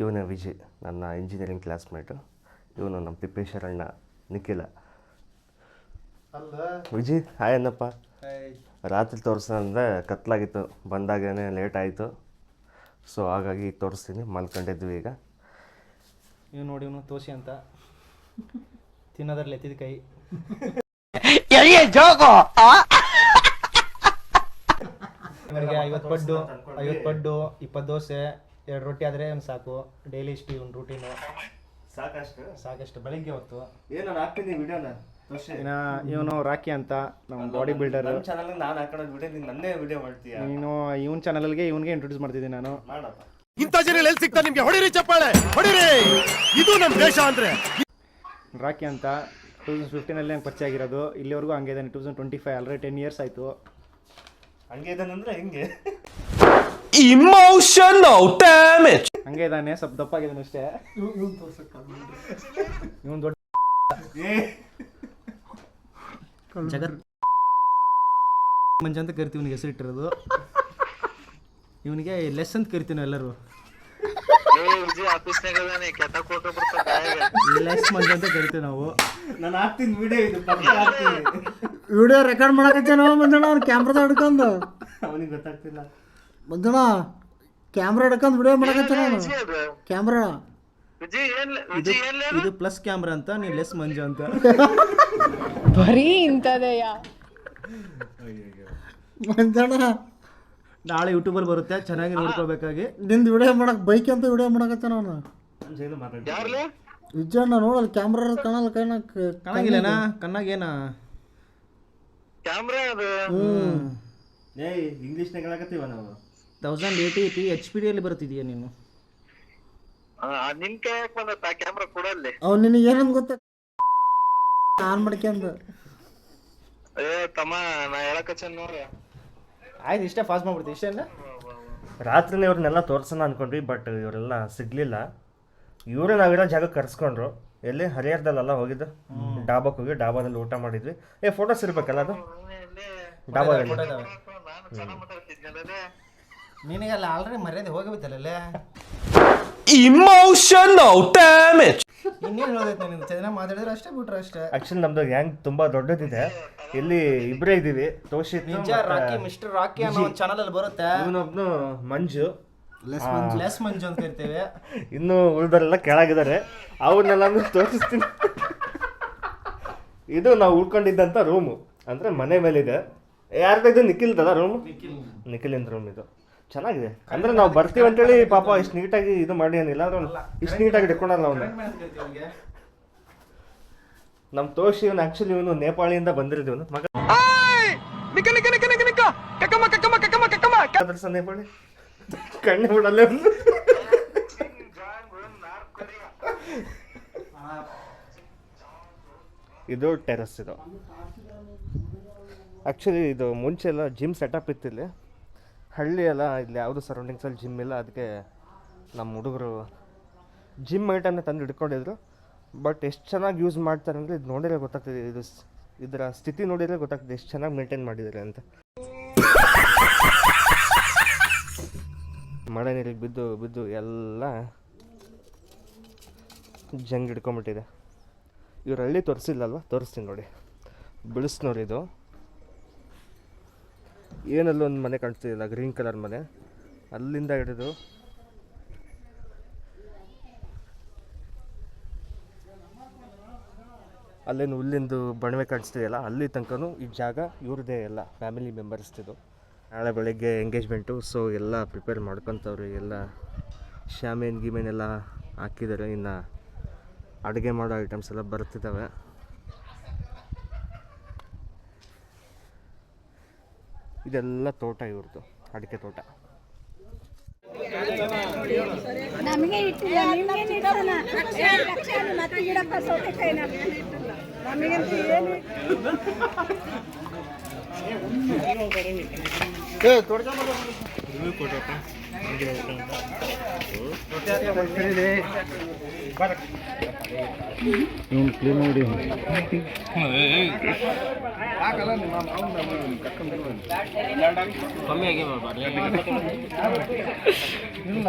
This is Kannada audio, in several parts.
ಇವನೇ ವಿಜಯ್ ನನ್ನ ಇಂಜಿನಿಯರಿಂಗ್ ಕ್ಲಾಸ್ಮೇಟು ಇವನು ನಮ್ಮ ತಿಪ್ಪೇಶ್ವರಣ್ಣ ನಿಖಿಲ. ಅಲ್ಲ. ವಿಜಯ್ ಹಾಯ್ ಏನಪ್ಪ ರಾತ್ರಿ ತೋರಿಸಂದ್ರೆ ಕತ್ಲಾಗಿತ್ತು ಬಂದಾಗೇ ಲೇಟ್ ಆಯಿತು. ಸೊ ಹಾಗಾಗಿ ಈಗ ತೋರಿಸ್ತೀನಿ ಮಲ್ಕೊಂಡಿದ್ವಿ ಈಗ. ಇವ್ ನೋಡಿ ಇವನು ತೋಸಿ ಅಂತ. ತಿನ್ನೋದ್ರಲ್ಲಿ ಎತ್ತಿದ ಕೈ. ಇವನಿಗೆ ಐವತ್ತು ಪಡ್ಡು ಐವತ್ತು ಪಡ್ಡು ಇಪ್ಪತ್ತು ದೋಸೆ. ಎರಡು ರೊಟ್ಟಿ ಆದರೆ ಒಂದು ಸಾಕು. ಡೈಲಿ ಇಷ್ಟು ಒಂದು ರೂಟೀನು ಸಾಕಷ್ಟು? ಸಾಕಷ್ಟು. ಬೆಳಿಗ್ಗೆ ಹೊತ್ತು. ಏನು ಹಾಕ್ತೀನಿ ವಿಡಿಯೋನ ಇನ್ನ ಇವನು ರಾಕಿ ಅಂತ ನಮ್ಮ ಬಾಡಿ ಬಿಲ್ಡರ್ ನನ್ನ ಚಾನಲ್ ನಾನು ಹಾಕೊಳ್ಳೋದು ವಿಡಿಯೋ ನೀನು ನನ್ನೇ ವಿಡಿಯೋ ಮಾಡ್ತೀಯ? ನೀನು ಇವನ್ ಚಾನಲ್ಗೆ ಇವನ್ಗೆ ಇಂಟ್ರೊಡ್ಯೂಸ್ ಮಾಡ್ತಿದ್ದೀನಿ ನಾನು. ಇಂತ ಇಂಥ ಜನ ಎಲ್ಲಿ ಸಿಗ್ತಾ ನಿಮ್ಗೆ? ಹೊಡಿರಿ ಚಪ್ಪಾಳೆ. ಹೊಡಿರಿ. ಇದು ನಮ್ಮ ದೇಶ ಅಂದ್ರೆ. ರಾಕಿ ಅಂತ ಟೂ ತೌಸಂಡ್ ಫಿಫ್ಟೀನಲ್ಲಿ ನಂಗೆ ಪರಿಚಯ ಆಗಿರೋದು. ಇಲ್ಲಿವರೆಗೂ ಹಂಗೆ ಇದ್ದಾನೆ. Two thousand twenty five already ten years ಆಯಿತು. ಹಂಗೆ ಇದ್ದಾನಂದ್ರೆ ಹಿಂಗೆ? ಇಮೋಷನಲ್ ಡ್ಯಾಮೇಜ್ ಹಂಗೆ ಇದ್ದಾನೆ ಸ್ವಲ್ಪ ದಪ್ಪಾಗಿದ್ದಾನೆ ಅಷ್ಟೇ. ಇವನ್ ದೊಡ್ಡ ಜಗತ್ ಮಂಜ ಅಂತ ಕರಿತೀವಿ ಇವನಿಗೆ ಹೆಸರಿಟ್ಟಿರೋದು ಇವನಿಗೆ ಲೆಸ್ ಅಂತ ಕರಿತೀವಿ ನಾವು ಎಲ್ಲರೂ. ಲೆಸ್ ಮಂಜ ಅಂತ ಕರಿತೀವಿ ನಾವು. ನಾನು ಹಾಕ್ತೀನಿ ವಿಡಿಯೋ ಇದು ಪಕ್ಕ ಹಾಕ್ತೀನಿ. ವಿಡಿಯೋ ರೆಕಾರ್ಡ್ ಮಾಡಕತ್ತೇನೋ ಮಂಜಣ್ಣ ಅವ್ನು ಕ್ಯಾಮ್ರಾದ ಹಿಡ್ಕೊಂಡು. ಅವನಿಗೆ ಗೊತ್ತಾಗ್ತಿಲ್ಲ. ಮಂಜಣ್ಣ ಕ್ಯಾಮ್ರಾ ಹಿಡ್ಕೊಂಡು ವಿಡಿಯೋ ಮಾಡಕತ್ತಾನ ಕ್ಯಾಮ್ರಾ ಇದು ಇದು ಪ್ಲಸ್ ಕ್ಯಾಮ್ರಾ ಅಂತ ನೀ ಲೆಸ್ ಮಂಜು ಅಂತ. ಬರೀ ಇಂಥದೆಯ ಮಂಜಣ್ಣ ನಾಳೆ ಯೂಟ್ಯೂಬಲ್ಲಿ ಬರುತ್ತೆ ಚೆನ್ನಾಗಿ ನೋಡ್ಕೋಬೇಕಾಗಿ ನಿಂದು ವಿಡಿಯೋ ಮಾಡಕ್ ಬೈಕ್ ಅಂತ ವಿಡಿಯೋ ಮಾಡಕತ್ತಾನ ಅವನು? ವಿಜಯಣ್ಣ ನೋಡಲ್ಲ ಕ್ಯಾಮ್ರಾ ಕಾಣಲ್ಲ ಕೈನ ಕಾಣಂಗಿಲ್ಲನಾ ಕಣ್ಣಾಗೇನಾ? ಏಯ್ ಇಂಗ್ಲೀಷ್ನಾಗ ಹೇಳಕತ್ತೀವ ನಾವು? ತೌಸಂಡ್ ಏಯ್ಟಿ ಐತಿ ಎಚ್ ಪಿ ಡಿಯಲ್ಲಿ ಬರ್ತಿದೀಯ ನೀನು? ಅವ್ನು ನಿನಗೆ ಏನಂತ ಗೊತ್ತ? ಆನ್ ನೋಡ್ರಿ ಆಯ್ತು ಇಷ್ಟೇ ಫಾಸ್ಟ್ ಮಾಡ್ಬಿಡ್ತೀವಿ ಇಷ್ಟೇನ ರಾತ್ರಿನೇ ಇವ್ರನ್ನೆಲ್ಲ ತೋರ್ಸೋಣ ಅನ್ಕೊಂಡ್ವಿ ಬಟ್ ಇವರೆಲ್ಲ ಸಿಗ್ಲಿಲ್ಲ. ಇವರೇ ನಾವಿರೋ ಜಾಗ ಕರ್ಸ್ಕೊಂಡ್ರು. ಎಲ್ಲಿ? ಹರಿಹರದಲ್ಲೆಲ್ಲ ಹೋಗಿದ್ದು. ಡಾಬಾಕ್ ಹೋಗಿ ಡಾಬಾದಲ್ಲಿ ಊಟ ಮಾಡಿದ್ವಿ. ಏ ಫೋಟೋಸ್ ಇರ್ಬೇಕಲ್ಲ ಅದು? ಡಾಬಾದಲ್ಲಿ. ನಿನಗೆ ಅಲ್ಲ ಆಲ್ರೆಡಿ ಮರ್ಯಾದೆ ಹೋಗಿಬಿತ್ತಲ್ಲ ಇಮೋಷನಲ್ ಡ್ಯಾಮೇಜ್ ಇನ್ನೇನು ಹೇಳೋದೈತೆ ನಿನ್ನ ಚೆನ್ನಾಗಿ ಮಾತಾಡಿದ್ರೆ ಅಷ್ಟೇ ಬಿಟ್ರೆ ಅಷ್ಟೇ. ಆಕ್ಚುಲಿ ನಮ್ದು ಗ್ಯಾಂಗ್ ತುಂಬಾ ದೊಡ್ಡದಿದೆ. ಇಲ್ಲಿ ಇಬ್ಬರೇ ಇದ್ದೀವಿ ತೋಷಿತ್ ನಿಜ ರಾಕಿ ಮಿಸ್ಟರ್ ರಾಕಿ ಅನ್ನೋ ಒಂದು ಚಾನಲ್ ಅಲ್ಲಿ ಬರುತ್ತೆ. ಇವನೊಬ್ನು ಮಂಜು. ಲೆಸ್ ಮಂಜು. ಅಂತ ಕರಿತೇವೆ. ಇನ್ನು ಉಳಿದರೆಲ್ಲ ಕೆಳಗಿದ್ದಾರೆ. ಅವ್ರನ್ನೆಲ್ಲ ತೋರಿಸ್ತೀನಿ. ಇದು ನಾವು ಉಳ್ಕೊಂಡಿದ್ದಂಥ ರೂಮು ಅಂದ್ರೆ ಮನೆ ಮೇಲಿದೆ. ಯಾರ್ದು ಇದು? ರೂಮ್ ನಿಖಿಲ್. ನಿಖಿಲ್ಎಂದ್ರೆ ರೂಮ್ ಇದು. ಚೆನ್ನಾಗಿದೆ. ಅಂದ್ರೆ ನಾವು ಬರ್ತೀವಿ ಅಂತೇಳಿ ಪಾಪ ಇಷ್ಟು ನೀಟಾಗಿ ಇದು ಮಾಡಿ ಏನಿಲ್ಲ ಅಂದ್ರೆ ಇಷ್ಟು ನೀಟಾಗಿ ಇಟ್ಕೊಳಲ್ಲ ಅವನು. ನಮ್ಮ ತೋಷಿ ಇವನು ಆಕ್ಚುಲಿ ಇವನು ನೇಪಾಳಿಯಿಂದ ಬಂದಿರೋದು ಮಗ ಅದ್ರ ಸಹ ನೇಪಾಳಿ. ಕಣ್ಣು ಬಿಡಲ್ಲ ಅವ್ನು. ಇದು ಟೆರಸ್ ಇದು. ಆ್ಯಕ್ಚುಲಿ ಇದು ಮುಂಚೆ ಎಲ್ಲ ಜಿಮ್ ಸೆಟಪ್ ಇತ್ತಿಲ್ಲಿ ಹಳ್ಳಿ ಅಲ್ಲ ಇಲ್ಲಿ ಯಾವುದು ಸರೌಂಡಿಂಗ್ಸಲ್ಲಿ ಜಿಮ್ ಇಲ್ಲ, ಅದಕ್ಕೆ ನಮ್ಮ ಹುಡುಗರು ಜಿಮ್ ಐಟಮ್ನ ತಂದು ಹಿಡ್ಕೊಂಡಿದ್ರು. ಬಟ್ ಎಷ್ಟು ಚೆನ್ನಾಗಿ ಯೂಸ್ ಮಾಡ್ತಾರೆ ಅಂದರೆ ಇದು ನೋಡಿದ್ರೆ ಗೊತ್ತಾಗ್ತದೆ, ಇದು ಇದರ ಸ್ಥಿತಿ ನೋಡಿದರೆ ಗೊತ್ತಾಗ್ತದೆ ಎಷ್ಟು ಚೆನ್ನಾಗಿ ಮೇಂಟೈನ್ ಮಾಡಿದ್ದಾರೆ ಅಂತ. ಮಳೆ ನೀರಿಗೆ ಬಿದ್ದು ಬಿದ್ದು ಎಲ್ಲ ಜಂಗ್ ಹಿಡ್ಕೊಂಬಿಟ್ಟಿದೆ ಇವ್ರು ಹಳ್ಳಿ ತೋರಿಸಿಲ್ಲಲ್ವ? ತೋರಿಸ್ತೀನಿ ನೋಡಿ. ಬಿಳಿಸ್ನೋರು ಇದು. ಏನಲ್ಲೂ ಒಂದು ಮನೆ ಕಾಣಿಸ್ತಿಲ್ಲ ಗ್ರೀನ್ ಕಲರ್ ಮನೆ. ಅಲ್ಲಿಂದ ಹಿಡಿದು ಅಲ್ಲೇನು ಹುಲ್ಲಿಂದು ಬಣವೆ ಕಾಣಿಸ್ತಿದೆಯಲ್ಲ, ಅಲ್ಲಿ ತನಕನೂ ಈ ಜಾಗ ಇವ್ರದ್ದೇ ಎಲ್ಲ ಫ್ಯಾಮಿಲಿ ಮೆಂಬರ್ಸ್ದಿದು ನಾಳೆ ಬೆಳಗ್ಗೆ ಎಂಗೇಜ್ಮೆಂಟು ಸೊ ಎಲ್ಲ ಪ್ರಿಪೇರ್ ಮಾಡ್ಕೊತವ್ರಿ, ಎಲ್ಲ ಶಾಮೇನ್ ಗಿಮೇನ್ ಎಲ್ಲ ಹಾಕಿದ್ದಾರೆ. ಇನ್ನು ಅಡುಗೆ ಮಾಡೋ ಐಟಮ್ಸ್ ಎಲ್ಲ ಬರ್ತಿದ್ದಾವೆ ಇದೆಲ್ಲ ತೋಟ ಇವ್ರದ್ದು ಅಡಿಕೆ ತೋಟ. ನಮಗೆ ಇಟ್ಟಿಲ್ಲ ನಿಮಗೇನು ಇಟ್ಟಲ್ಲ. ಮತ್ತೆ ಗಿಡಪ್ಪ ಏನು ಏ ಕೊಡ್ತಾ ಇವನು ಕ್ಲೀನ್ ಮಾಡಿ ಕಮ್ಮಿ ಆಗಿ ಇಲ್ಲ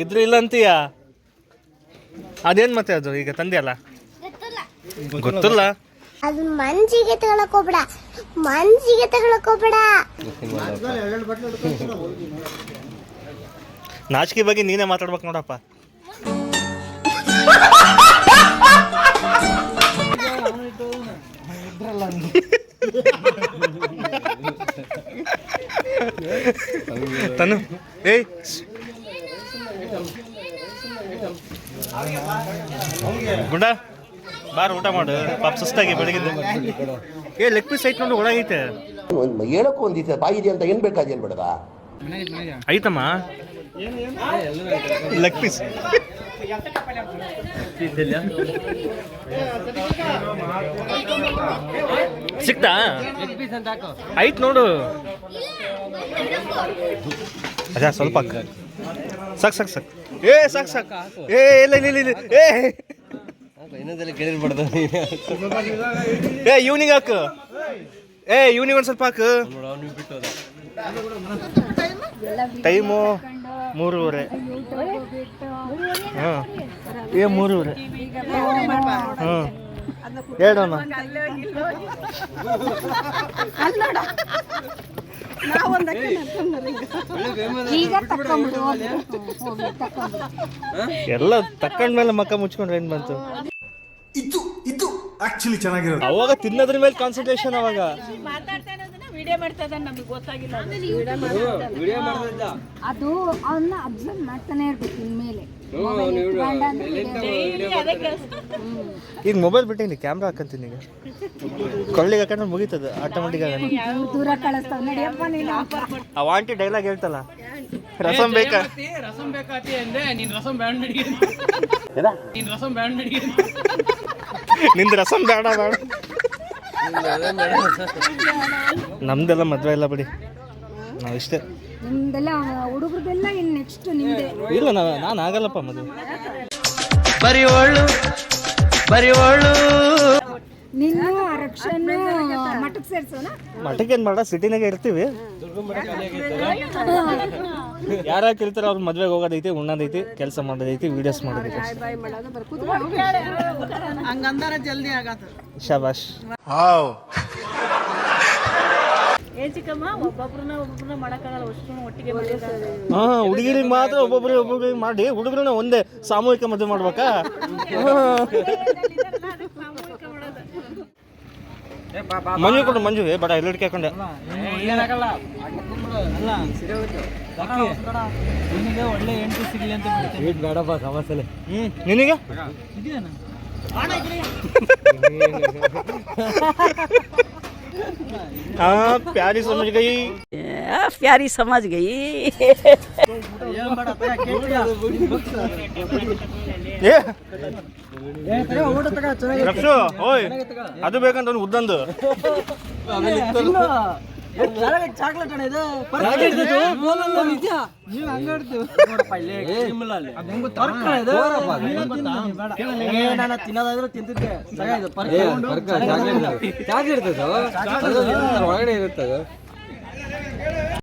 ಇದ್ರು ಇಲ್ಲ ಅಂತೀಯ? ಅದೇನ್ ಮತ್ತೆ ಅದು ಈಗ ತಂದೆಯಲ್ಲ? ಗೊತ್ತಿಲ್ಲ. ಅದು ಮನ್ಸಿಗೆ ತಗೊಳಕ್ ಹೋಗ್ಬೇಡ. ಮನ್ಸಿಗೆ ತಗೊಳಕ್ ಹೋಗ್ಬೇಡ. ನಾಚಿಕೆ ಬಗ್ಗೆ ನೀನೇ ಮಾತಾಡ್ಬೇಕು ನೋಡಪ್ಪ. ತನು. ಏಯ್ ಗುಂಡ? ಬಾರ ಊಟ ಮಾಡು. ಪಾಪ ಸುಸ್ತಾಗಿ ಬೆಳಗಿದ್ದು. ಏ ಲೆಗ್ ಪೀಸ್ ಐತೆ. ನೋಡು ಒಳಗೈತೆ ಹೇಳಕ್ಕೂ ಒಂದಿದೆ ಬಾಯಿದೆ ಅಂತ ಏನ್ ಬೇಕಾದೇನ್ ಬೇಡದ? ಐತಮ್ಮ? ಲೆಗ್ ಪೀಸ್ ಸಿಕ್ತಾ? ಐತ್ ನೋಡು. ಅದ ಸ್ವಲ್ಪ ಸಕ್ ಸಾಕ್ ಸಾಕ್. ಏ ಸಾಕ್ ಸಾಕು. ಏ ಇಲ್ಲ ಇಲ್ಲ ಇಲ್ಲ, ಇಲ್ಲ. ಏ. ಏ ಇವ್ನಿಗೆ ಹಾಕು. ಏ ಇವ್ನಿಗೆ ಒಂದು ಸ್ವಲ್ಪ ಹಾಕು. ಟೈಮು ಮೂರುವರೆ. ಹಾಂ. ಏ ಮೂರುವರೆ. ಹ್ಞೂ ಹೇಳೋಣ. ಎಲ್ಲ ತಕೊಂಡ್ಮೇಲೆ ಮಕ್ಕ ಮುಚ್ಕೊಂಡ್ರೆ ಏನ್ ಬಂತು? ಇದು ಇದು ಆಕ್ಚುಲಿ ಚೆನ್ನಾಗಿರೋದು. ಅವಾಗ ತಿನ್ನೋದ್ರ ಮೇಲೆ ಕಾನ್ಸಂಟ್ರೇಷನ್ ಅವಾಗ. ಅದು ಅವನ್ನ ಅಬ್ಸರ್ವ್ ಮಾಡ್ತಾನೆ ಇರ್ಬೇಕು ಇನ್ಮೇಲೆ. ಈಗ ಮೊಬೈಲ್ ಬಿಟ್ಟಿನಿ ಕ್ಯಾಮ್ರಾ ಹಾಕಂತೀನಿ ಈಗ. ಕೊಳ್ಳಿಗೆ ಹಾಕೊಂಡ್ರೆ ಮುಗೀತದ ಆಟೋಮೆಟಿಕ್ ಆಗ. ದೂರ ಕಳಿಸ್ತಾವ ನಡಿಯಪ್ಪ ನೀನು ಅವ ಆಂಟಿ ಡೈಲಾಗ್ ಹೇಳ್ತಲ್ಲ? ರಸಂ ಬೇಕಾ? ರಸಂ ಬೇಕಾತಿ ಅಂದ್ರೆ ನೀನ್ ರಸಂ ಬ್ಯಾಂಡ್ ನಡಿಗೆ ನೀನ್ ರಸಂ ಬ್ಯಾಂಡ್ ನಡಿಗೆ ನಿಂದ ರಸಂ ಬೇಡ ಬೇಡ ನಮ್ದೆಲ್ಲ ಮದ್ವೆ ಇಲ್ಲ ಬಿಡಿ. ನಾವು ಇಷ್ಟೇ. ನಿಮ್ದೆಲ್ಲ ಹುಡುಗರದೆಲ್ಲ ಇನ್ ನೆಕ್ಸ್ಟ್ ನಿಮ್ದೆ. ಇಲ್ಲ ನಾ ನಾನು ಆಗಲ್ಲಪ್ಪ ಮದುವೆ. ನಿನ್ನ ರಕ್ಷಣೆ ಮಠಕ್ಕೆ ಸೇರ್ಸೋಣ ಮಠಕ್ಕೆ ಏನು ಮಾಡ ಸಿಟಿನಾಗೆ ಇರ್ತೀವಿ. ಯಾರ ಕೇಳ್ತಾರ ಅವ್ರ ಮದ್ವೆಗೆ ಹೋಗೋದೈತಿ ಉಣ್ಣೋದೈತಿ ಕೆಲಸ ಮಾಡೋದೈತಿ ವಿಡಿಯೋಸ್ ಮಾಡೋದೈತಿ. ಹಂಗಂದಾರ ಜಲ್ದಿ ಆಗತ್ತ ಶಾಬಾಷ್. ಹಾ ಹುಡುಗಿರಿಗೆ ಮಾತ್ರ ಒಬ್ಬೊಬ್ರಿಗೆ ಒಬ್ಬೊಬ್ರಿಗೆ ಮಾಡಿ ಹುಡುಗರನ್ನ ಒಂದೇ ಸಾಮೂಹಿಕ ಮದುವೆ ಮಾಡ್ಬೇಕಾ. ಮಂಜು ಕೊಡು ಮಂಜು ಏ ಬೇಡ ಎಲ್ಲ ಹಾಕೊಂಡೆ? ಏನಾಗಲ್ಲ. ಅಲ್ಲ. ನಿನಗೆ ಒಳ್ಳೆ ಹೆಂಡತಿ ಸಿಗಲಿ ಅಂತ ಏಟ್ ಬೇಡಪ್ಪ ಸಮಸ್ಯೆ ನಿನಗೆ? गई समझ ಓಯ್ ಅದು ಬೇಕಂತ ಉದ್ದಂದು. ಚಾಕ್ಲೇಟ್ ಅಣ್ಣ ಇದು. ನೀವು ಹಂಗ್ ಆಡ್ತೀವಿ. ನೋಡಪ್ಪ, ಇಲ್ಲಿ cream ಇಲ್ಲ ಅಲ್ಲಿ. ಪರ್ಕ್ ಅಣ್ಣ ಇದು. ನೀನೇ ತಿನ್ನು, ನೀನ್ ಬೇಡ. ಏ, ನಾನು ತಿನ್ನೋದಾದ್ರೆ ತಿಂತಿದ್ದೆ ತಗ ಇದು ಪರ್ಕ್ ತಗೊಂಡು ಚೆನ್ನಾಗಿದೆ. ಚಾಕ್ಲೇಟ್ ಒಳಗಡೆ ಇರುತ್ತೆ ಅದು